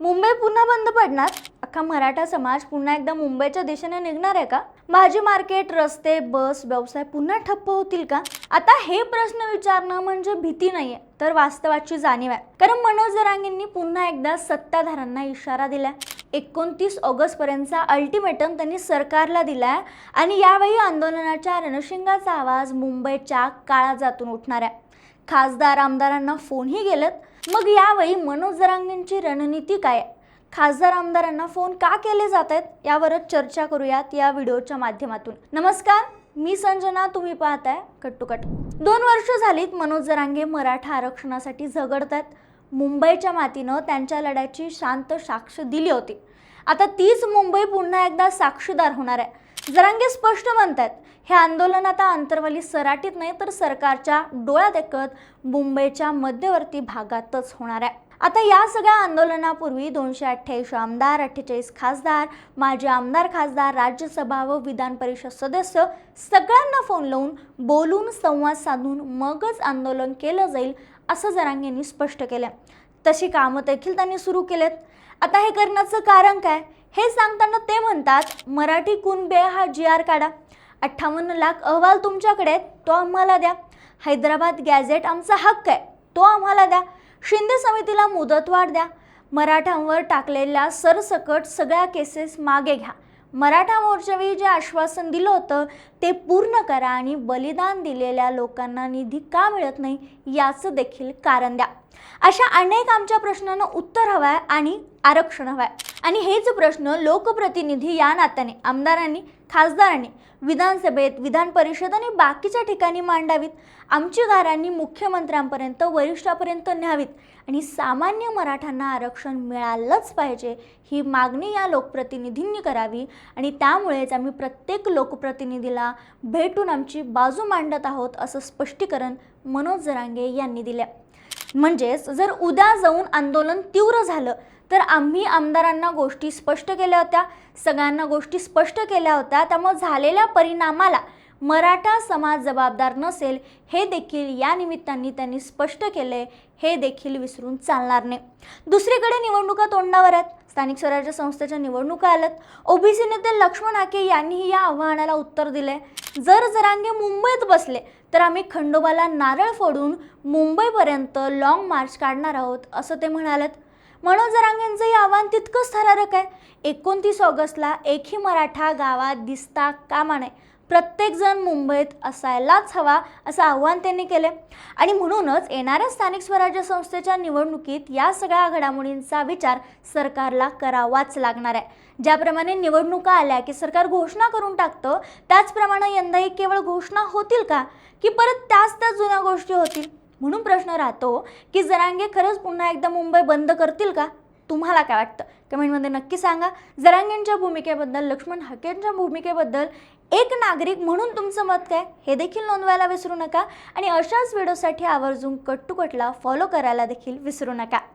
मुंबई पुन्हा बंद पडणार? अख्खा मराठा समाज पुन्हा एकदा मुंबईच्या दिशेने निघणार आहे का? भाजी मार्केट रस्ते बस व्यवसाय पुन्हा ठप्प होतील का? आता हे प्रश्न विचारणं म्हणजे भीती नाहीये तर वास्तवाची जाणीव आहे. कारण मनोज जरांगेंनी पुन्हा एकदा सत्ताधाऱ्यांना इशारा दिलाय. एकोणतीस ऑगस्ट पर्यंतचा अल्टिमेटम त्यांनी सरकारला दिलाय आणि यावेळी आंदोलनाच्या रणशिंगाचा आवाज मुंबईच्या काळाजातून उठणार आहे. खासदार आमदारांना फोनही गेलेत. मग यावेळी मनोज जरांगेंची रणनीती काय? आहे? खासदार आमदारांना फोन का केले जात आहेत यावरच चर्चा करूयात या व्हिडिओच्या माध्यमातून. नमस्कार मी संजना तुम्ही पाहताय कट्टुकट. दोन वर्ष झालीत मनोज जरांगे मराठा आरक्षणासाठी झगडत आहेत मुंबईच्या मातीनं त्यांच्या लढ्याची शांत साक्ष दिली होती. आता तीच मुंबई पुन्हा एकदा साक्षीदार होणार आहे. जरांगे स्पष्ट म्हणतात हे आंदोलन आता अंतर्वाली सराटीत नाही तर सरकारच्या डोळ्यात एकत मुंबईच्या मध्यवर्ती भागातच होणार आहे. आता या सगळ्या आंदोलनापूर्वी दोनशे अठ्ठ्याऐंशी आमदार अठ्ठेचाळीस खासदार माजी आमदार खासदार राज्यसभा व विधान परिषद सदस्य सगळ्यांना फोन लावून बोलून संवाद साधून मगच आंदोलन केलं जाईल असं जरांगेंनी स्पष्ट केलं. तशी कामं देखील त्यांनी सुरू केलेत. आता हे करण्याचं कारण काय? हे सांगताना ते म्हणतात मराठी कुणबे हा जी आर काढा. अठ्ठावन्न लाख अहवाल तुमच्याकडे आहेत, तो आम्हाला द्या. हैदराबाद गॅझेट आमचा हक्क आहे तो आम्हाला द्या. शिंदे समितीला मुदतवाढ द्या. मराठ्यांवर टाकलेल्या सरसकट सगळ्या केसेस मागे घ्या. मराठा मोर्चावेळी जे आश्वासन दिलं होतं ते पूर्ण करा आणि बलिदान दिलेल्या लोकांना निधी का मिळत नाही याचं देखील कारण द्या. अशा अनेक आमच्या प्रश्नांना उत्तर हवं आहे आणि आरक्षण हवं आहे आणि हेच प्रश्न लोकप्रतिनिधी या नात्याने आमदारांनी खासदारांनी विधानसभेत विधान परिषद आणि बाकीच्या ठिकाणी मांडावीत. आमची घरांनी मुख्यमंत्र्यांपर्यंत वरिष्ठापर्यंत न्यावीत आणि सामान्य मराठ्यांना आरक्षण मिळालंच पाहिजे ही मागणी या लोकप्रतिनिधींनी करावी आणि त्यामुळेच आम्ही प्रत्येक लोकप्रतिनिधीला भेटून आमची बाजू मांडत आहोत असं स्पष्टीकरण मनोज जरांगे यांनी दिले. म्हणजेच जर उद्या जाऊन आंदोलन तीव्र झालं तर आम्ही आमदारांना गोष्टी स्पष्ट केल्या होत्या सगळ्यांना गोष्टी स्पष्ट केल्या होत्या. त्यामुळे झालेल्या परिणामाला मराठा समाज जबाबदार नसेल हे देखील या निमित्ताने त्यांनी स्पष्ट केले हे देखील विसरून चालणार नाही. दुसरीकडे निवडणुका तोंडावर आहेत. स्थानिक स्वराज्य संस्थेच्या निवडणुका आल्यात. ओबीसी नेते लक्ष्मण आके यांनीही या आव्हानाला उत्तर दिले. जर जरांगे मुंबईत बसले तर आम्ही खंडोबाला नारळ फोडून मुंबईपर्यंत लाँग मार्च काढणार आहोत असं ते म्हणालेत. मनोज जरांगेंचं हे आव्हान तितकंच थरारक आहे. एकोणतीस ऑगस्टला एकही मराठा गावात दिसता कामा नये. प्रत्येकजण मुंबईत असायलाच हवा असं आव्हान त्यांनी केले. आणि म्हणूनच येणाऱ्या स्थानिक स्वराज्य संस्थेच्या निवडणुकीत या सगळ्या घडामोडींचा विचार सरकारला करावाच लागणार आहे. ज्याप्रमाणे निवडणुका आल्या की सरकार घोषणा करून टाकतं त्याचप्रमाणे यंदाही केवळ घोषणा होतील का? की परत त्याच त्या जुन्या गोष्टी होतील? म्हणून प्रश्न राहतो की जरांगे खरंच पुन्हा एकदा मुंबई बंद करतील का? तुम्हाला काय वाटतं? कमेंटमध्ये नक्की सांगा. जरांगेंच्या भूमिकेबद्दल लक्ष्मण हकेंच्या भूमिकेबद्दल एक नागरिक म्हणून तुमचं मत काय? हे देखील नोंदवायला विसरू नका आणि अशाच व्हिडिओसाठी आवर्जून कट टू कटला फॉलो करायला देखील विसरू नका.